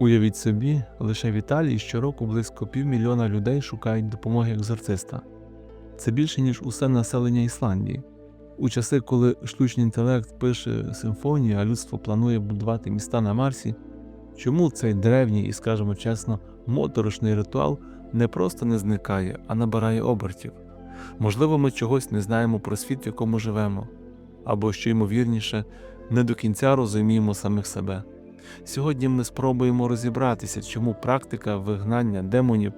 Уявіть собі, лише в Італії щороку близько півмільйона людей шукають допомоги екзорциста. Це більше, ніж усе населення Ісландії. У часи, коли штучний інтелект пише симфонії, а людство планує будувати міста на Марсі, чому цей древній і, скажімо чесно, моторошний ритуал не просто не зникає, а набирає обертів? Можливо, ми чогось не знаємо про світ, в якому живемо, або, що ймовірніше, не до кінця розуміємо самих себе. Сьогодні ми спробуємо розібратися, чому практика вигнання демонів,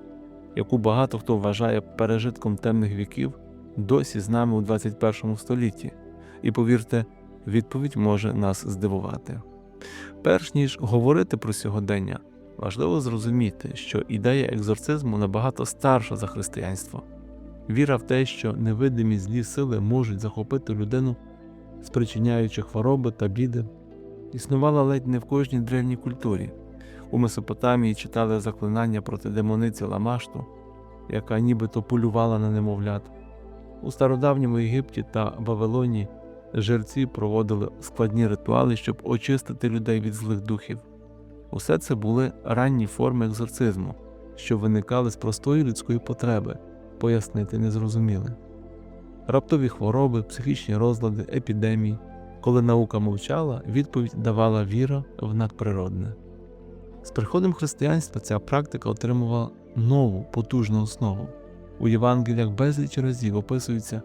яку багато хто вважає пережитком темних віків, досі з нами у 21 столітті. І повірте, відповідь може нас здивувати. Перш ніж говорити про сьогодення, важливо зрозуміти, що ідея екзорцизму набагато старша за християнство. Віра в те, що невидимі злі сили можуть захопити людину, спричиняючи хвороби та біди, існувала ледь не в кожній древній культурі. У Месопотамії читали заклинання проти демониці Ламашту, яка нібито полювала на немовлят. У стародавньому Єгипті та Вавилоні жерці проводили складні ритуали, щоб очистити людей від злих духів. Усе це були ранні форми екзорцизму, що виникали з простої людської потреби, пояснити не зрозуміли. Раптові хвороби, психічні розлади, епідемії. Коли наука мовчала, відповідь давала віра в надприродне. З приходом християнства ця практика отримувала нову потужну основу. У Євангеліях безліч разів описується,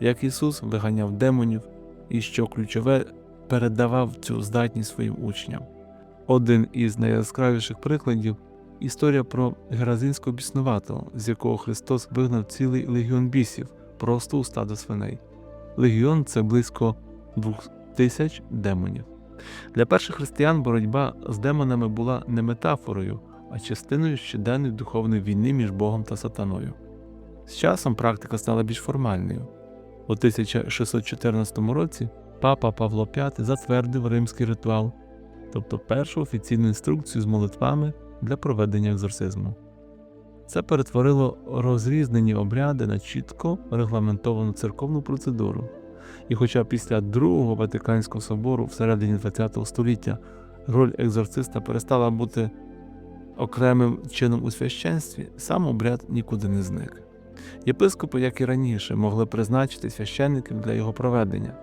як Ісус виганяв демонів і що ключове передавав цю здатність своїм учням. Один із найяскравіших прикладів історія про Геразинського біснуватого, з якого Христос вигнав цілий легіон бісів просто у стадо свиней. Легіон це близько тисяч демонів. Для перших християн боротьба з демонами була не метафорою, а частиною щоденної духовної війни між Богом та сатаною. З часом практика стала більш формальною. У 1614 році папа Павло V затвердив римський ритуал, тобто першу офіційну інструкцію з молитвами для проведення екзорцизму. Це перетворило розрізнені обряди на чітко регламентовану церковну процедуру. І хоча після Другого Ватиканського собору всередині ХХ століття роль екзорциста перестала бути окремим чином у священстві, сам обряд нікуди не зник. Єпископи, як і раніше, могли призначити священників для його проведення.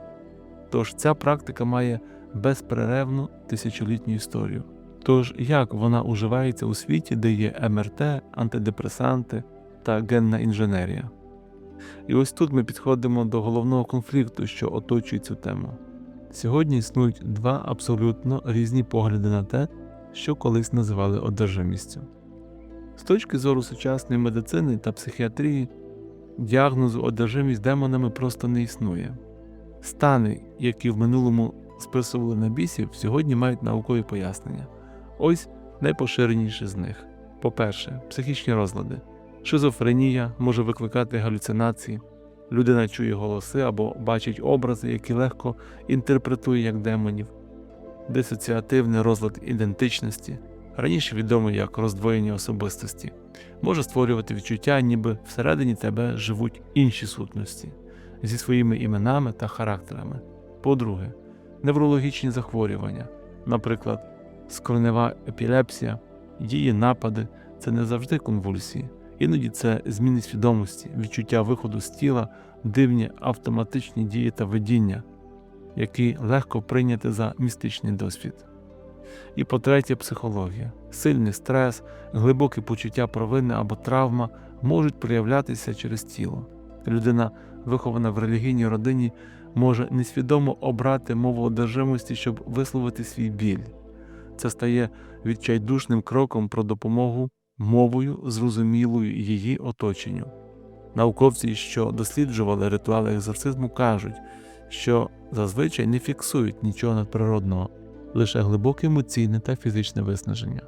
Тож ця практика має безперервну тисячолітню історію. Тож як вона уживається у світі, де є МРТ, антидепресанти та генна інженерія? І ось тут ми підходимо до головного конфлікту, що оточує цю тему. Сьогодні існують два абсолютно різні погляди на те, що колись називали одержимістю. З точки зору сучасної медицини та психіатрії, діагнозу одержимість демонами просто не існує. Стани, які в минулому списували на бісів, сьогодні мають наукові пояснення. Ось найпоширеніші з них. По-перше, психічні розлади. Шизофренія може викликати галюцинації, людина чує голоси або бачить образи, які легко інтерпретує як демонів, дисоціативний розлад ідентичності, раніше відомий як роздвоєння особистості, може створювати відчуття, ніби всередині тебе живуть інші сутності зі своїми іменами та характерами. По-друге, неврологічні захворювання, наприклад, скронева епілепсія, дії напади це не завжди конвульсії. Іноді це зміни свідомості, відчуття виходу з тіла, дивні автоматичні дії та видіння, які легко прийняти за містичний досвід. І по-третє, психологія. Сильний стрес, глибоке почуття провини або травма можуть проявлятися через тіло. Людина, вихована в релігійній родині, може несвідомо обрати мову одержимості, щоб висловити свій біль. Це стає відчайдушним кроком про допомогу мовою, зрозумілою її оточенню. Науковці, що досліджували ритуали екзорцизму, кажуть, що зазвичай не фіксують нічого надприродного, лише глибоке емоційне та фізичне виснаження.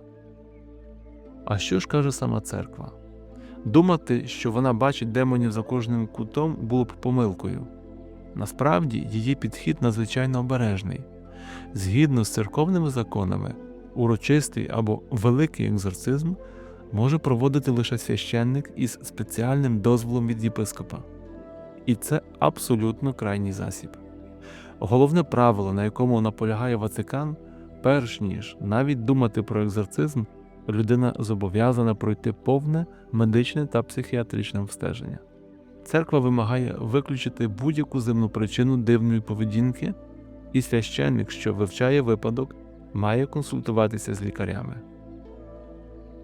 А що ж каже сама церква? Думати, що вона бачить демонів за кожним кутом, було б помилкою. Насправді, її підхід надзвичайно обережний. Згідно з церковними законами, урочистий або великий екзорцизм може проводити лише священник із спеціальним дозволом від єпископа. І це абсолютно крайній засіб. Головне правило, на якому наполягає Ватикан, перш ніж навіть думати про екзорцизм, людина зобов'язана пройти повне медичне та психіатричне обстеження. Церква вимагає виключити будь-яку земну причину дивної поведінки, і священник, що вивчає випадок, має консультуватися з лікарями.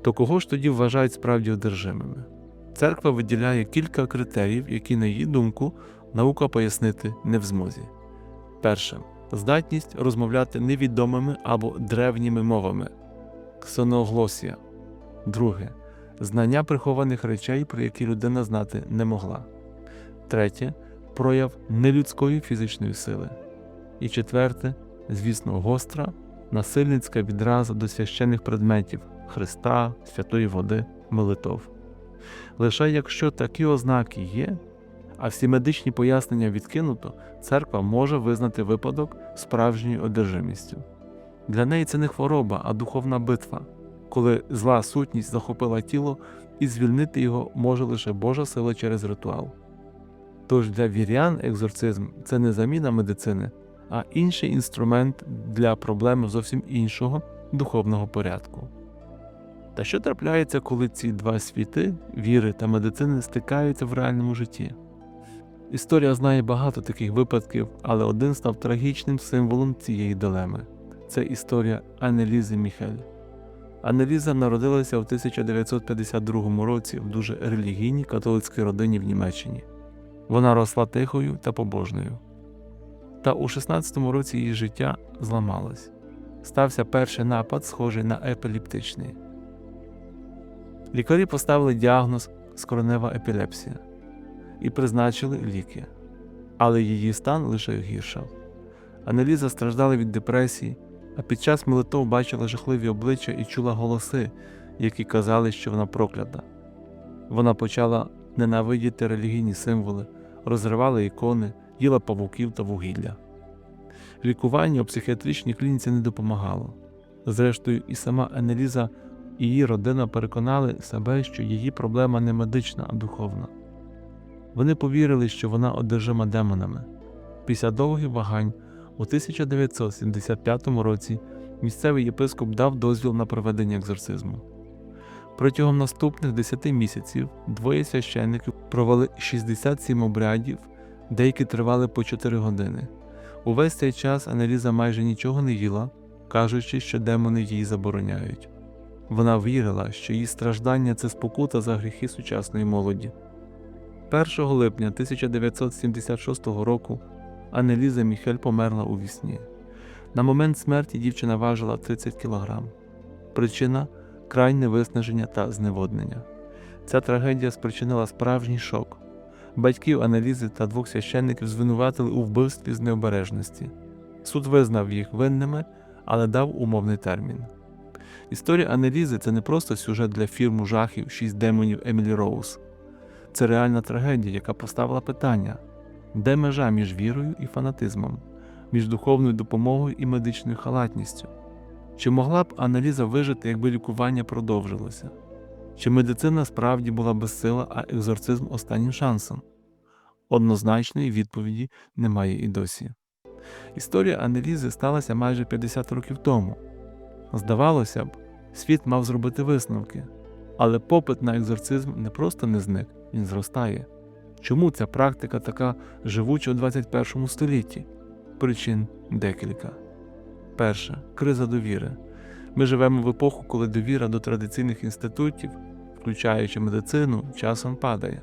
То кого ж тоді вважають справді одержимими? Церква виділяє кілька критеріїв, які, на її думку, наука пояснити не в змозі. Перше здатність розмовляти невідомими або древніми мовами ксеноглосія. Друге знання прихованих речей, про які людина знати не могла. Третє прояв нелюдської фізичної сили. І четверте, звісно, гостра, насильницька відраза до священних предметів Христа, святої води, молитов. Лише якщо такі ознаки є, а всі медичні пояснення відкинуто, церква може визнати випадок справжньою одержимістю. Для неї це не хвороба, а духовна битва, коли зла сутність захопила тіло і звільнити його може лише Божа сила через ритуал. Тож для вірян екзорцизм це не заміна медицини, а інший інструмент для проблеми зовсім іншого духовного порядку. Та що трапляється, коли ці два світи віри та медицини стикаються в реальному житті? Історія знає багато таких випадків, але один став трагічним символом цієї дилеми. Це історія Анелізи Міхель. Анеліза народилася в 1952 році в дуже релігійній католицькій родині в Німеччині. Вона росла тихою та побожною. Та у 16-му році її життя зламалось. Стався перший напад, схожий на епілептичний. Лікарі поставили діагноз скронева епілепсія і призначили ліки, але її стан лише гіршав. Аналіза страждала від депресії, а під час молитов бачила жахливі обличчя і чула голоси, які казали, що вона проклята. Вона почала ненавидіти релігійні символи, розривала ікони, їла павуків та вугілля. Лікування у психіатричній клініці не допомагало. Зрештою, і сама Анеліза і її родина переконали себе, що її проблема не медична, а духовна. Вони повірили, що вона одержима демонами. Після довгих вагань у 1975 році місцевий єпископ дав дозвіл на проведення екзорцизму. Протягом наступних 10 місяців двоє священників провели 67 обрядів, деякі тривали по 4 години. Увесь цей час Аналіза майже нічого не їла, кажучи, що демони їй забороняють. Вона вірила, що її страждання це спокута за гріхи сучасної молоді. 1 липня 1976 року Анеліза Міхель померла у вісні. На момент смерті дівчина важила 30 кг. Причина крайнє виснаження та зневоднення. Ця трагедія спричинила справжній шок. Батьків Аналізи та двох священників звинуватили у вбивстві з необережності. Суд визнав їх винними, але дав умовний термін. Історія Анелізи це не просто сюжет для фільму жахів Шість демонів Емілі Роуз. Це реальна трагедія, яка поставила питання, де межа між вірою і фанатизмом, між духовною допомогою і медичною халатністю. Чи могла б Аналіза вижити, якби лікування продовжилося? Чи медицина справді була безсила, а екзорцизм останнім шансом? Однозначної відповіді немає і досі. Історія Анелізи сталася майже 50 років тому. Здавалося б, світ мав зробити висновки, але попит на екзорцизм не просто не зник, він зростає. Чому ця практика така живуча у 21 столітті? Причин декілька. Перше криза довіри. Ми живемо в епоху, коли довіра до традиційних інститутів, включаючи медицину, часом падає,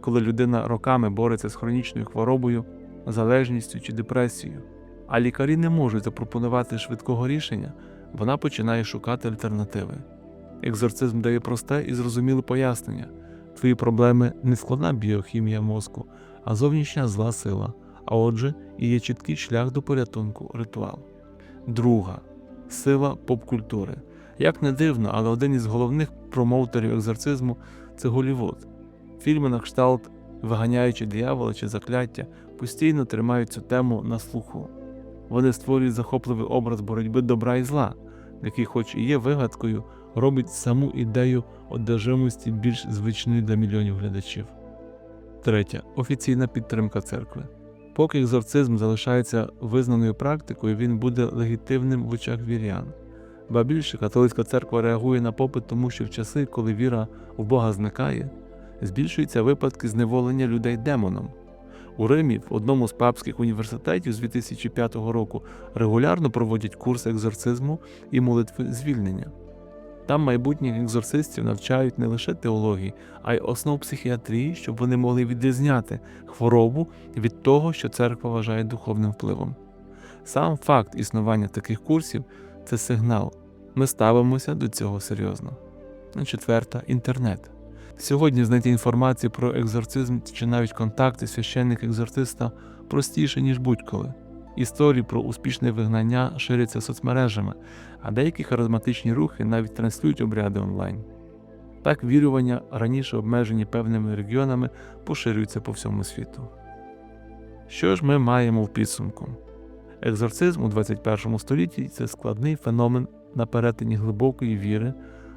коли людина роками бореться з хронічною хворобою, залежністю чи депресією, а лікарі не можуть запропонувати швидкого рішення, вона починає шукати альтернативи. Екзорцизм дає просте і зрозуміле пояснення: твої проблеми не складна біохімія мозку, а зовнішня зла сила, а отже, і є чіткий шлях до порятунку ритуал. Друга сила поп-культури. Як не дивно, але один із головних промоутерів екзорцизму це Голівуд. Фільми на кшталт, виганяючи диявола чи закляття, постійно тримають цю тему на слуху. Вони створюють захопливий образ боротьби добра і зла, який, хоч і є вигадкою, робить саму ідею одержимості більш звичною для мільйонів глядачів. Третя офіційна підтримка церкви. Поки екзорцизм залишається визнаною практикою, він буде легітимним в очах вірян. Ба більше католицька церква реагує на попит, тому що в часи, коли віра в Бога зникає, збільшуються випадки зневолення людей демоном. У Римі в одному з папських університетів з 2005 року регулярно проводять курси екзорцизму і молитви звільнення. Там майбутніх екзорцистів навчають не лише теології, а й основ психіатрії, щоб вони могли відрізняти хворобу від того, що церква вважає духовним впливом. Сам факт існування таких курсів це сигнал. Ми ставимося до цього серйозно. Четверта інтернет. Сьогодні знайти інформацію про екзорцизм чи навіть контакти священника-екзорциста простіше, ніж будь-коли. Історії про успішне вигнання ширяться соцмережами, а деякі харизматичні рухи навіть транслюють обряди онлайн. Так вірування, раніше обмежені певними регіонами, поширюються по всьому світу. Що ж ми маємо в підсумку? Екзорцизм у 21 столітті це складний феномен на перетині глибокої віри,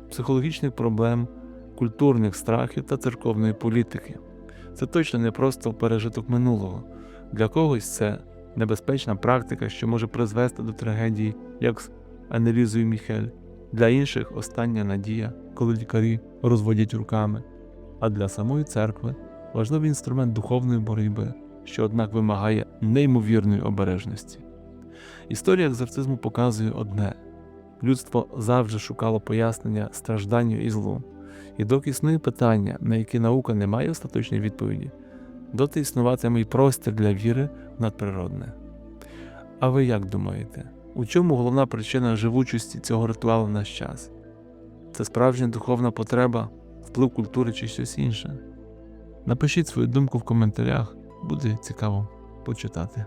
психологічних проблем, культурних страхів та церковної політики. Це точно не просто пережиток минулого. Для когось це небезпечна практика, що може призвести до трагедії, як з Анелізою Міхель. Для інших остання надія, коли лікарі розводять руками. А для самої церкви важливий інструмент духовної боротьби, що однак вимагає неймовірної обережності. Історія екзорцизму показує одне: людство завжди шукало пояснення стражданню і злу. І доки існує питання, на які наука не має остаточної відповіді, доти існуватиме й простір для віри в надприродне. А ви як думаєте, у чому головна причина живучості цього ритуалу в наш час? Це справжня духовна потреба, вплив культури чи щось інше? Напишіть свою думку в коментарях, буде цікаво почитати.